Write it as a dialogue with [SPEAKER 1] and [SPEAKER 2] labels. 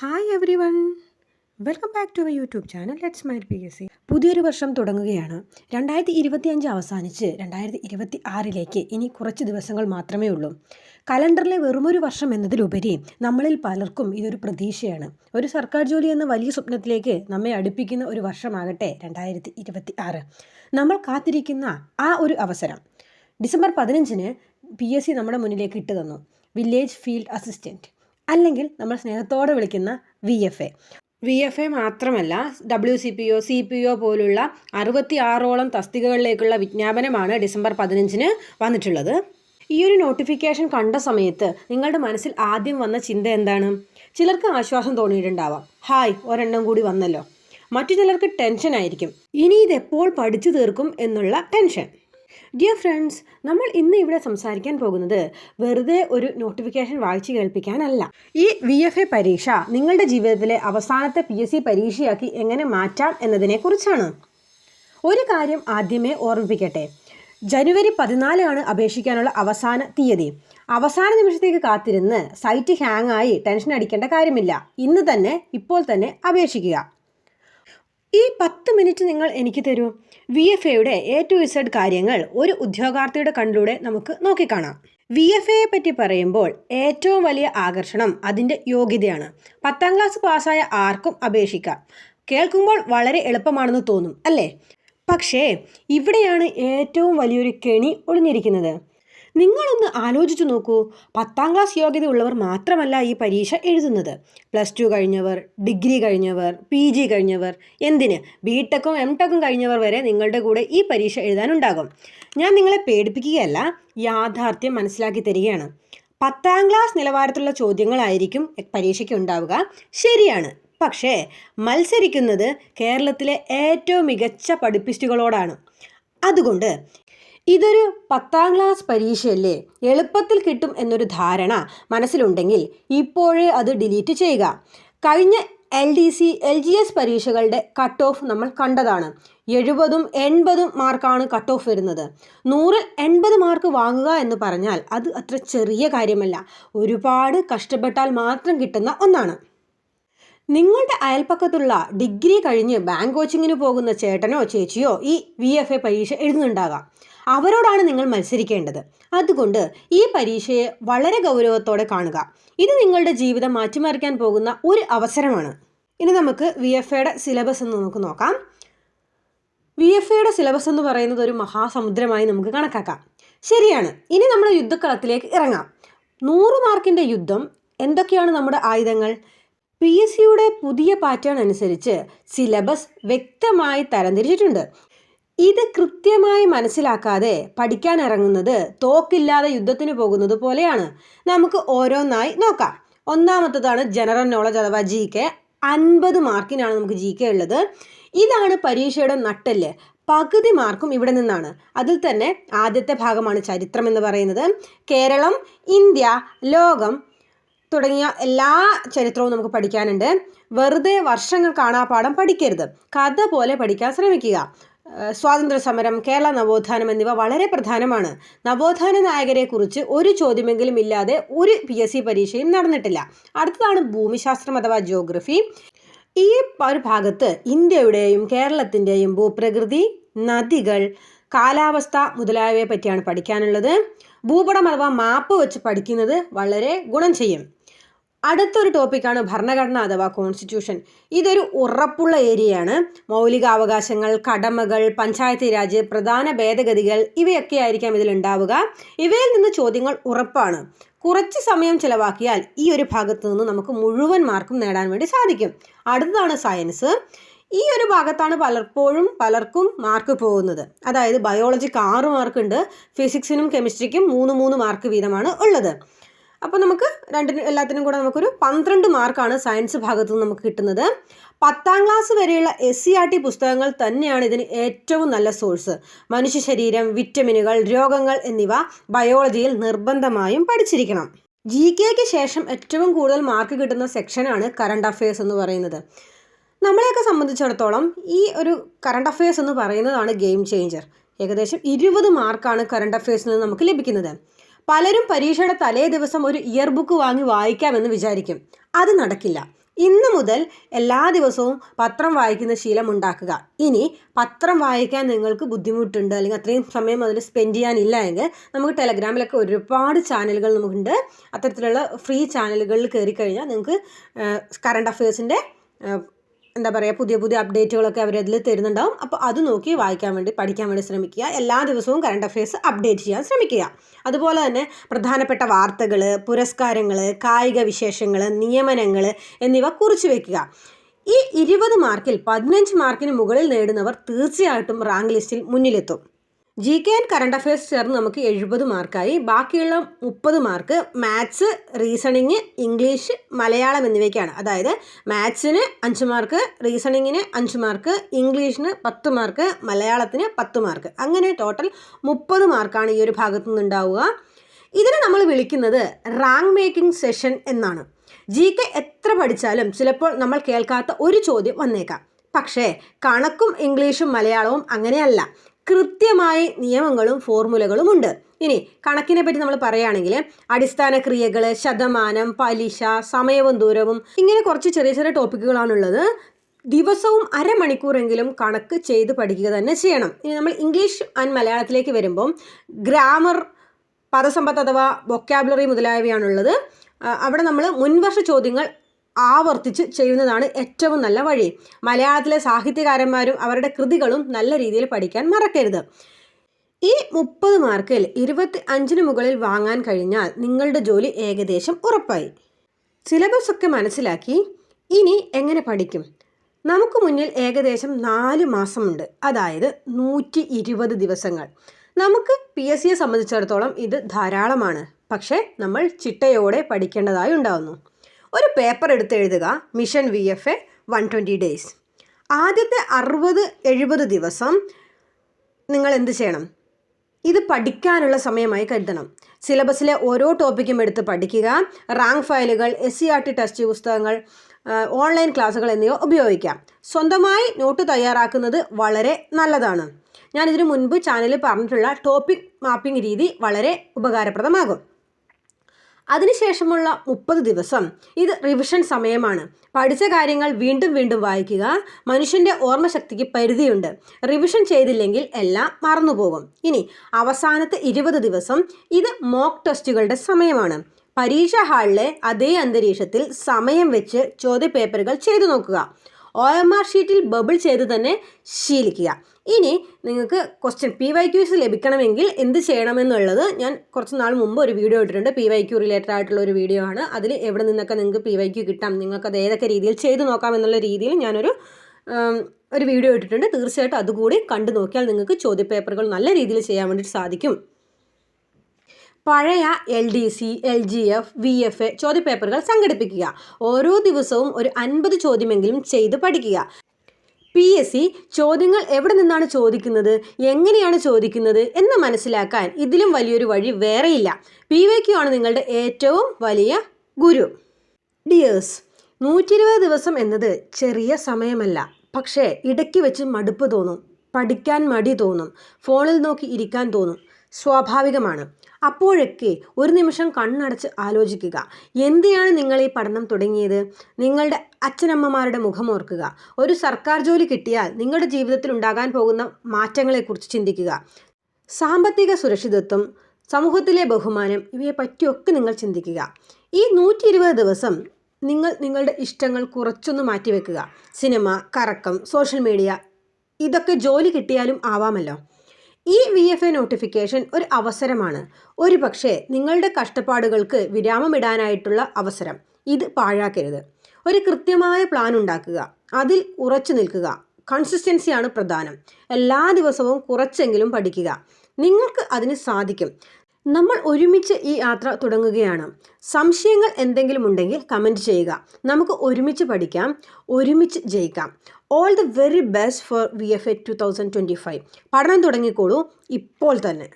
[SPEAKER 1] Hi everyone welcome back to my YouTube channel let's my P S C പുതിയൊരു വർഷം തുടങ്ങുകയാണ്. രണ്ടായിരത്തി ഇരുപത്തി അഞ്ച് അവസാനിച്ച് രണ്ടായിരത്തി ഇരുപത്തി ആറിലേക്ക് ഇനി കുറച്ച് ദിവസങ്ങൾ മാത്രമേ ഉള്ളൂ. കലണ്ടറിലെ വെറുമൊരു വർഷം എന്നതിലുപരി നമ്മളിൽ പലർക്കും ഇതൊരു പ്രതീക്ഷയാണ്. ഒരു സർക്കാർ ജോലി എന്ന വലിയ സ്വപ്നത്തിലേക്ക് നമ്മെ അടുപ്പിക്കുന്ന ഒരു വർഷമാകട്ടെ രണ്ടായിരത്തി ഇരുപത്തി ആറ് നമ്മൾ കാത്തിരിക്കുന്ന ആ ഒരു അവസരം. ഡിസംബർ പതിനഞ്ചിന് പി എസ് സി നമ്മുടെ മുന്നിലേക്ക് ഇട്ട് തന്നു. വില്ലേജ് ഫീൽഡ് അസിസ്റ്റന്റ് അല്ലെങ്കിൽ നമ്മൾ സ്നേഹത്തോടെ വിളിക്കുന്ന V F A V F A മാത്രമല്ല W C P O C P O പോലുള്ള അറുപത്തി ആറോളം തസ്തികകളിലേക്കുള്ള വിജ്ഞാപനമാണ് ഡിസംബർ പതിനഞ്ചിന് വന്നിട്ടുള്ളത്. ഈ ഒരു നോട്ടിഫിക്കേഷൻ കണ്ട സമയത്ത് നിങ്ങളുടെ മനസ്സിൽ ആദ്യം വന്ന ചിന്ത എന്താണ്? ചിലർക്ക് ആശ്വാസം തോന്നിയിട്ടുണ്ടാവാം. ഹായ് ഒരെണ്ണം കൂടി വന്നല്ലോ. മറ്റു ചിലർക്ക് ടെൻഷൻ ആയിരിക്കും ഇനി ഇതെപ്പോൾ പഠിച്ചു തീർക്കും എന്നുള്ള ടെൻഷൻ. ഡിയർ ഫ്രണ്ട്സ് നമ്മൾ ഇന്ന് ഇവിടെ സംസാരിക്കാൻ പോകുന്നത് വെറുതെ ഒരു നോട്ടിഫിക്കേഷൻ വായിച്ചു കേൾപ്പിക്കാനല്ല. ഈ വി എഫ് എ പരീക്ഷ നിങ്ങളുടെ ജീവിതത്തിലെ അവസാനത്തെ പി എസ് സി പരീക്ഷയാക്കി എങ്ങനെ മാറ്റാം എന്നതിനെക്കുറിച്ചാണ്. ഒരു കാര്യം ആദ്യമേ ഓർമ്മിപ്പിക്കട്ടെ. ജനുവരി പതിനാലാണ് അപേക്ഷിക്കാനുള്ള അവസാന തീയതി. അവസാന നിമിഷത്തേക്ക് കാത്തിരുന്ന് സൈറ്റ് ഹാങ് ആയി ടെൻഷൻ അടിക്കേണ്ട കാര്യമില്ല. ഇന്ന് തന്നെ ഇപ്പോൾ തന്നെ അപേക്ഷിക്കുക. ഈ പത്ത് മിനിറ്റ് നിങ്ങൾ എനിക്ക് തരൂ. വി എഫ് എയുടെ എ ടു ഇസഡ് കാര്യങ്ങൾ ഒരു ഉദ്യോഗാർത്ഥിയുടെ കണ്ണിലൂടെ നമുക്ക് നോക്കിക്കാണാം. വി എഫ് എയെ പറ്റി പറയുമ്പോൾ ഏറ്റവും വലിയ ആകർഷണം അതിന്റെ യോഗ്യതയാണ്. പത്താം ക്ലാസ് പാസ്സായ ആർക്കും അപേക്ഷിക്കാം. കേൾക്കുമ്പോൾ വളരെ എളുപ്പമാണെന്ന് തോന്നും അല്ലേ? പക്ഷേ ഇവിടെയാണ് ഏറ്റവും വലിയൊരു കെണി ഒളിഞ്ഞിരിക്കുന്നത്. നിങ്ങളൊന്ന് ആലോചിച്ചു നോക്കൂ. പത്താം ക്ലാസ് യോഗ്യത ഉള്ളവർ മാത്രമല്ല ഈ പരീക്ഷ എഴുതുന്നത്. പ്ലസ് ടു കഴിഞ്ഞവർ ഡിഗ്രി കഴിഞ്ഞവർ പി ജി കഴിഞ്ഞവർ എന്തിന്? ബി ടെക്കും എം ടെക്കും കഴിഞ്ഞവർ വരെ നിങ്ങളുടെ കൂടെ ഈ പരീക്ഷ എഴുതാനുണ്ടാകും. ഞാൻ നിങ്ങളെ പേടിപ്പിക്കുകയല്ല യാഥാർത്ഥ്യം മനസ്സിലാക്കി തരികയാണ്. പത്താം ക്ലാസ് നിലവാരത്തിലുള്ള ചോദ്യങ്ങളായിരിക്കും പരീക്ഷയ്ക്ക് ഉണ്ടാവുക. ശരിയാണ്. പക്ഷേ മത്സരിക്കുന്നത് കേരളത്തിലെ ഏറ്റവും മികച്ച പഠിപ്പിസ്റ്റുകളോടാണ്. അതുകൊണ്ട് ഇതൊരു പത്താം ക്ലാസ് പരീക്ഷയല്ലേ? എളുപ്പത്തിൽ കിട്ടും എന്നൊരു ധാരണ മനസ്സിലുണ്ടെങ്കിൽ ഇപ്പോഴേ അത് ഡിലീറ്റ് ചെയ്യുക. കഴിഞ്ഞ L D C L G S പരീക്ഷകളുടെ കട്ട് ഓഫ് നമ്മൾ കണ്ടതാണ്. എഴുപതും എൺപതും മാർക്കാണ് കട്ട് ഓഫ് വരുന്നത്. നൂറിൽ എൺപത് മാർക്ക് വാങ്ങുക എന്ന് പറഞ്ഞാൽ അത് അത്ര ചെറിയ കാര്യമല്ല. ഒരുപാട് കഷ്ടപ്പെട്ടാൽ മാത്രം കിട്ടുന്ന ഒന്നാണ്. നിങ്ങളുടെ അയൽപ്പക്കത്തുള്ള ഡിഗ്രി കഴിഞ്ഞ് ബാങ്ക് കോച്ചിങ്ങിന് പോകുന്ന ചേട്ടനോ ചേച്ചിയോ ഈ വി എഫ് എ പരീക്ഷ എഴുതുന്നുണ്ടാകാം. അവരോടാണ് നിങ്ങൾ മത്സരിക്കേണ്ടത്. അതുകൊണ്ട് ഈ പരീക്ഷയെ വളരെ ഗൗരവത്തോടെ കാണുക. ഇത് നിങ്ങളുടെ ജീവിതം മാറ്റിമറിക്കാൻ പോകുന്ന ഒരു അവസരമാണ്. ഇനി നമുക്ക് വി എഫ് എയുടെ സിലബസ് എന്ന് നമുക്ക് നോക്കാം. വി എഫ് എയുടെ സിലബസ് എന്ന് പറയുന്നത് ഒരു മഹാസമുദ്രമായി നമുക്ക് കണക്കാക്കാം. ശരിയാണ്. ഇനി നമ്മൾ യുദ്ധക്കളത്തിലേക്ക് ഇറങ്ങാം. നൂറ് മാർക്കിന്റെ യുദ്ധം എന്തൊക്കെയാണ് നമ്മുടെ ആയുധങ്ങൾ? പി എസ് സിയുടെ പുതിയ പാറ്റേൺ അനുസരിച്ച് സിലബസ് വ്യക്തമായി തരംതിരിച്ചിട്ടുണ്ട്. ഇത് കൃത്യമായി മനസ്സിലാക്കാതെ പഠിക്കാൻ ഇറങ്ങുന്നത് തോക്കില്ലാതെ യുദ്ധത്തിന് പോകുന്നത് പോലെയാണ്. നമുക്ക് ഓരോന്നായി നോക്കാം. ഒന്നാമത്തതാണ് ജനറൽ നോളജ് അഥവാ ജി കെ അൻപത് മാർക്കിനാണ് നമുക്ക് ജി കെ ഉള്ളത്. ഇതാണ് പരീക്ഷയുടെ നട്ടൽ പകുതി മാർക്കും ഇവിടെ നിന്നാണ്. അതിൽ തന്നെ ആദ്യത്തെ ഭാഗമാണ് ചരിത്രം എന്ന് പറയുന്നത്. കേരളം ഇന്ത്യ ലോകം തുടങ്ങിയ എല്ലാ ചരിത്രവും നമുക്ക് പഠിക്കാനുണ്ട്. വെറുതെ വർഷങ്ങൾ കാണാപ്പാടം പഠിക്കരുത്. കഥ പോലെ പഠിക്കാൻ ശ്രമിക്കുക. സ്വാതന്ത്ര്യ സമരം കേരള നവോത്ഥാനം എന്നിവ വളരെ പ്രധാനമാണ്. നവോത്ഥാന നായകരെ കുറിച്ച് ഒരു ചോദ്യമെങ്കിലും ഇല്ലാതെ ഒരു പി എസ് സി പരീക്ഷയും നടന്നിട്ടില്ല. അടുത്തതാണ് ഭൂമിശാസ്ത്രം അഥവാ ജോഗ്രഫി ഈ ഒരു ഭാഗത്ത് ഇന്ത്യയുടെയും കേരളത്തിന്റെയും ഭൂപ്രകൃതി നദികൾ കാലാവസ്ഥ മുതലായവയെ പറ്റിയാണ് പഠിക്കാനുള്ളത്. ഭൂപടം അഥവാ മാപ്പ് വെച്ച് പഠിക്കുന്നത് വളരെ ഗുണം ചെയ്യും. അടുത്തൊരു ടോപ്പിക്കാണ് ഭരണഘടന അഥവാ കോൺസ്റ്റിറ്റ്യൂഷൻ ഇതൊരു ഉറപ്പുള്ള ഏരിയയാണ്. മൗലികാവകാശങ്ങൾ കടമകൾ പഞ്ചായത്ത് രാജ് പ്രധാന ഭേദഗതികൾ ഇവയൊക്കെ ആയിരിക്കാം ഇതിൽ ഉണ്ടാവുക. ഇവയിൽ നിന്ന് ചോദ്യങ്ങൾ ഉറപ്പാണ്. കുറച്ച് സമയം ചിലവാക്കിയാൽ ഈ ഒരു ഭാഗത്ത് നിന്ന് നമുക്ക് മുഴുവൻ മാർക്കും നേടാൻ വേണ്ടി സാധിക്കും. അടുത്തതാണ് സയൻസ്. ഈ ഒരു ഭാഗത്താണ് പലപ്പോഴും പലർക്കും മാർക്ക് പോകുന്നത്. അതായത് ബയോളജിക്ക് ആറ് മാർക്കുണ്ട് ഫിസിക്സിനും കെമിസ്ട്രിക്കും മൂന്ന് മൂന്ന് മാർക്ക് വീതമാണ് ഉള്ളത്. അപ്പോൾ നമുക്ക് രണ്ടിനും എല്ലാത്തിനും കൂടെ നമുക്കൊരു പന്ത്രണ്ട് മാർക്കാണ് സയൻസ് ഭാഗത്തു നിന്ന് നമുക്ക് കിട്ടുന്നത്. പത്താം ക്ലാസ് വരെയുള്ള എസ് സി ആർ ടി പുസ്തകങ്ങൾ തന്നെയാണ് ഇതിന് ഏറ്റവും നല്ല സോഴ്സ് മനുഷ്യ ശരീരം വിറ്റമിനുകൾ രോഗങ്ങൾ എന്നിവ ബയോളജിയിൽ നിർബന്ധമായും പഠിച്ചിരിക്കണം. ജി കെക്ക് ശേഷം ഏറ്റവും കൂടുതൽ മാർക്ക് കിട്ടുന്ന സെക്ഷനാണ് കറണ്ട് അഫയേഴ്സ് എന്ന് പറയുന്നത്. നമ്മളെയൊക്കെ സംബന്ധിച്ചിടത്തോളം ഈ ഒരു കറണ്ട് അഫയേഴ്സ് എന്ന് പറയുന്നതാണ് ഗെയിം ചേഞ്ചർ ഏകദേശം ഇരുപത് മാർക്കാണ് കറണ്ട് അഫയേഴ്സിൽ നിന്ന് നമുക്ക് ലഭിക്കുന്നത്. പലരും പരീക്ഷയുടെ തലേ ദിവസം ഒരു ഇയർ ബുക്ക് വാങ്ങി വായിക്കാമെന്ന് വിചാരിക്കും. അത് നടക്കില്ല. ഇന്ന് മുതൽ എല്ലാ ദിവസവും പത്രം വായിക്കുന്ന ശീലം ഉണ്ടാക്കുക. ഇനി പത്രം വായിക്കാൻ നിങ്ങൾക്ക് ബുദ്ധിമുട്ടുണ്ട് അല്ലെങ്കിൽ അത്രയും സമയം അതിൽ സ്പെൻഡ് ചെയ്യാനില്ല എങ്കിൽ നമുക്ക് ടെലഗ്രാമിലൊക്കെ ഒരുപാട് ചാനലുകൾ നമുക്കുണ്ട്. അത്തരത്തിലുള്ള ഫ്രീ ചാനലുകളിൽ കയറി കഴിഞ്ഞാൽ നിങ്ങൾക്ക് കറണ്ട് അഫയേഴ്സിന്റെ എന്താ പറയുക പുതിയ പുതിയ അപ്ഡേറ്റുകളൊക്കെ അവരതിൽ തരുന്നുണ്ടാവും. അപ്പോൾ അത് നോക്കി വായിക്കാൻ വേണ്ടി പഠിക്കാൻ വേണ്ടി ശ്രമിക്കുക. എല്ലാ ദിവസവും കറണ്ട് അഫയേഴ്സ് അപ്ഡേറ്റ് ചെയ്യാൻ ശ്രമിക്കുക. അതുപോലെ തന്നെ പ്രധാനപ്പെട്ട വാർത്തകൾ പുരസ്കാരങ്ങൾ കായിക വിശേഷങ്ങൾ നിയമനങ്ങൾ എന്നിവ കുറിച്ചു വയ്ക്കുക ഈ ഇരുപത് മാർക്കിൽ പതിനഞ്ച് മാർക്കിന് മുകളിൽ നേടുന്നവർ തീർച്ചയായിട്ടും റാങ്ക് ലിസ്റ്റിൽ മുന്നിലെത്തും. G K and current affairs ചേർന്ന് നമുക്ക് എഴുപത് മാർക്കായി. ബാക്കിയുള്ള മുപ്പത് mark maths reasoning English Malayalam എന്നിവയ്ക്കാണ്. അതായത് മാത്സിന് അഞ്ച് മാർക്ക് റീസണിങ്ങിന് അഞ്ച് മാർക്ക് ഇംഗ്ലീഷിന് പത്ത് മാർക്ക് മലയാളത്തിന് പത്ത് മാർക്ക്. അങ്ങനെ ടോട്ടൽ മുപ്പത് മാർക്കാണ് ഈ ഒരു ഭാഗത്തു നിന്നുണ്ടാവുക. ഇതിനെ നമ്മൾ വിളിക്കുന്നത് റാങ്ക് മേക്കിംഗ് സെഷൻ എന്നാണ്. ജി കെ എത്ര പഠിച്ചാലും ചിലപ്പോൾ നമ്മൾ കേൾക്കാത്ത ഒരു ചോദ്യം വന്നേക്കാം. പക്ഷേ കണക്കും ഇംഗ്ലീഷും മലയാളവും അങ്ങനെയല്ല. കൃത്യമായി നിയമങ്ങളും ഫോർമുലകളും ഉണ്ട്. ഇനി കണക്കിനെ പറ്റി നമ്മൾ പറയുകയാണെങ്കിൽ അടിസ്ഥാന ക്രിയകൾ ശതമാനം പലിശ സമയവും ദൂരവും ഇങ്ങനെ കുറച്ച് ചെറിയ ചെറിയ ടോപ്പിക്കുകളാണുള്ളത്. ദിവസവും അരമണിക്കൂറെങ്കിലും കണക്ക് ചെയ്ത് പഠിക്കുക തന്നെ ചെയ്യണം. ഇനി നമ്മൾ ഇംഗ്ലീഷ് ആൻഡ് മലയാളത്തിലേക്ക് വരുമ്പം ഗ്രാമർ പദസമ്പത്ത് അഥവാ വൊക്കാബുലറി മുതലായവയാണുള്ളത്. അവിടെ നമ്മൾ മുൻവർഷ ചോദ്യങ്ങൾ ആവർത്തിച്ച് ചെയ്യുന്നതാണ് ഏറ്റവും നല്ല വഴി. മലയാളത്തിലെ സാഹിത്യകാരന്മാരും അവരുടെ കൃതികളും നല്ല രീതിയിൽ പഠിക്കാൻ മറക്കരുത്. ഈ മുപ്പത് മാർക്കിൽ ഇരുപത്തി അഞ്ചിന് മുകളിൽ വാങ്ങാൻ കഴിഞ്ഞാൽ നിങ്ങളുടെ ജോലി ഏകദേശം ഉറപ്പായി. സിലബസ് ഒക്കെ മനസ്സിലാക്കി ഇനി എങ്ങനെ പഠിക്കും? നമുക്ക് മുന്നിൽ ഏകദേശം നാല് മാസമുണ്ട്. അതായത് നൂറ്റി ഇരുപത് ദിവസങ്ങൾ. നമുക്ക് പി എസ് സിയെ സംബന്ധിച്ചിടത്തോളം ഇത് ധാരാളമാണ്. പക്ഷേ നമ്മൾ ചിട്ടയോടെ പഠിക്കേണ്ടതായി ഉണ്ടാകുന്നു ഒരു പേപ്പർ എടുത്ത് എഴുതുക mission V F A one twenty days ആദ്യത്തെ അറുപത് എഴുപത് ദിവസം നിങ്ങൾ എന്ത് ചെയ്യണം? ഇത് പഠിക്കാനുള്ള സമയമായി കരുതണം. സിലബസിലെ ഓരോ ടോപ്പിക്കും എടുത്ത് പഠിക്കുക റാങ്ക് ഫയലുകൾ S C R T test പുസ്തകങ്ങൾ ഓൺലൈൻ ക്ലാസ്സുകൾ എന്നിവ ഉപയോഗിക്കാം സ്വന്തമായി നോട്ട് തയ്യാറാക്കുന്നത് വളരെ നല്ലതാണ്. ഞാൻ ഇതിനു മുൻപ് ചാനലിൽ പറഞ്ഞിട്ടുള്ള ടോപ്പിക് മാപ്പിംഗ് രീതി വളരെ ഉപകാരപ്രദമാകും. അതിനുശേഷമുള്ള മുപ്പത് ദിവസം. ഇത് റിവിഷൻ സമയമാണ്. പഠിച്ച കാര്യങ്ങൾ വീണ്ടും വീണ്ടും വായിക്കുക. മനുഷ്യന്റെ ഓർമ്മശക്തിക്ക് പരിധിയുണ്ട്. റിവിഷൻ ചെയ്തില്ലെങ്കിൽ എല്ലാം മറന്നുപോകും. ഇനി അവസാനത്തെ ഇരുപത് ദിവസം ഇത് മോക്ക് ടെസ്റ്റുകളുടെ സമയമാണ്. പരീക്ഷാ ഹാളിലെ അതേ അന്തരീക്ഷത്തിൽ സമയം വെച്ച് ചോദ്യപേപ്പറുകൾ ചെയ്തു നോക്കുക. ഒ എം ആർ ഷീറ്റിൽ ബബിൾ ചെയ്ത് തന്നെ ശീലിക്കുക. ഇനി നിങ്ങൾക്ക് ക്വസ്റ്റ്യൻ പി വൈ ക്യൂസ് ലഭിക്കണമെങ്കിൽ എന്ത് ചെയ്യണമെന്നുള്ളത് ഞാൻ കുറച്ച് നാൾ മുമ്പ് ഒരു വീഡിയോ ഇട്ടിട്ടുണ്ട്. പി വൈ ക്യൂ റിലേറ്റഡ് ആയിട്ടുള്ള ഒരു വീഡിയോ ആണ്. അതിൽ എവിടെ നിന്നൊക്കെ നിങ്ങൾക്ക് പി വൈ ക്യൂ കിട്ടാം നിങ്ങൾക്കത് ഏതൊക്കെ രീതിയിൽ ചെയ്തു നോക്കാം എന്നുള്ള രീതിയിൽ ഞാനൊരു ഒരു വീഡിയോ ഇട്ടിട്ടുണ്ട്. തീർച്ചയായിട്ടും അതുകൂടി കണ്ടു നോക്കിയാൽ നിങ്ങൾക്ക് ചോദ്യപേപ്പറുകൾ നല്ല രീതിയിൽ ചെയ്യാൻ വേണ്ടിയിട്ട് സാധിക്കും. പഴയ L D C L G F V F A ചോദ്യപേപ്പറുകൾ സംഘടിപ്പിക്കുക. ഓരോ ദിവസവും ഒരു അൻപത് ചോദ്യമെങ്കിലും ചെയ്ത് പഠിക്കുക. പി എസ് സി ചോദ്യങ്ങൾ എവിടെ നിന്നാണ് ചോദിക്കുന്നത്? എങ്ങനെയാണ് ചോദിക്കുന്നത്? എന്ന് മനസ്സിലാക്കാൻ ഇതിലും വലിയൊരു വഴി വേറെയില്ല. പി വൈ ക്യു ആണ് നിങ്ങളുടെ ഏറ്റവും വലിയ ഗുരു. ഡിയേഴ്സ് നൂറ്റി ഇരുപത് ദിവസം എന്നത് ചെറിയ സമയമല്ല. പക്ഷേ ഇടയ്ക്ക് വെച്ച് മടുപ്പ് തോന്നും. പഠിക്കാൻ മടി തോന്നും. ഫോണിൽ നോക്കി ഇരിക്കാൻ തോന്നും. സ്വാഭാവികമാണ്. അപ്പോഴൊക്കെ ഒരു നിമിഷം കണ്ണടച്ച് ആലോചിക്കുക. എന്തിനാണ് നിങ്ങൾ ഈ പഠനം തുടങ്ങിയത്? നിങ്ങളുടെ അച്ഛനമ്മമാരുടെ മുഖം ഓർക്കുക. ഒരു സർക്കാർ ജോലി കിട്ടിയാൽ നിങ്ങളുടെ ജീവിതത്തിൽ ഉണ്ടാകാൻ പോകുന്ന മാറ്റങ്ങളെക്കുറിച്ച് ചിന്തിക്കുക. സാമ്പത്തിക സുരക്ഷിതത്വം സമൂഹത്തിലെ ബഹുമാനം ഇവയെ പറ്റിയൊക്കെ നിങ്ങൾ ചിന്തിക്കുക. ഈ നൂറ്റി ഇരുപത് ദിവസം നിങ്ങൾ നിങ്ങളുടെ ഇഷ്ടങ്ങൾ കുറച്ചൊന്ന് മാറ്റിവെക്കുക. സിനിമ കറക്കം സോഷ്യൽ മീഡിയ ഇതൊക്കെ ജോലി കിട്ടിയാലും ആവാമല്ലോ. ഈ വി എഫ് എ നോട്ടിഫിക്കേഷൻ ഒരു അവസരമാണ്. ഒരു പക്ഷേ നിങ്ങളുടെ കഷ്ടപ്പാടുകൾക്ക് വിരാമമിടാനായിട്ടുള്ള അവസരം. ഇത് പാഴാക്കരുത്. ഒരു കൃത്യമായ പ്ലാൻ ഉണ്ടാക്കുക. അതിൽ ഉറച്ചു നിൽക്കുക. കൺസിസ്റ്റൻസിയാണ് പ്രധാനം. എല്ലാ ദിവസവും കുറച്ചെങ്കിലും പഠിക്കുക. നിങ്ങൾക്ക് അതിന് സാധിക്കും. നമ്മൾ ഒരുമിച്ച് ഈ യാത്ര തുടങ്ങുകയാണ്. സംശയങ്ങൾ എന്തെങ്കിലും ഉണ്ടെങ്കിൽ കമന്റ് ചെയ്യുക. നമുക്ക് ഒരുമിച്ച് പഠിക്കാം ഒരുമിച്ച് ജയിക്കാം. All the very best for V F A two thousand twenty five പഠനം തുടങ്ങിക്കോളൂ ഇപ്പോൾ തന്നെ.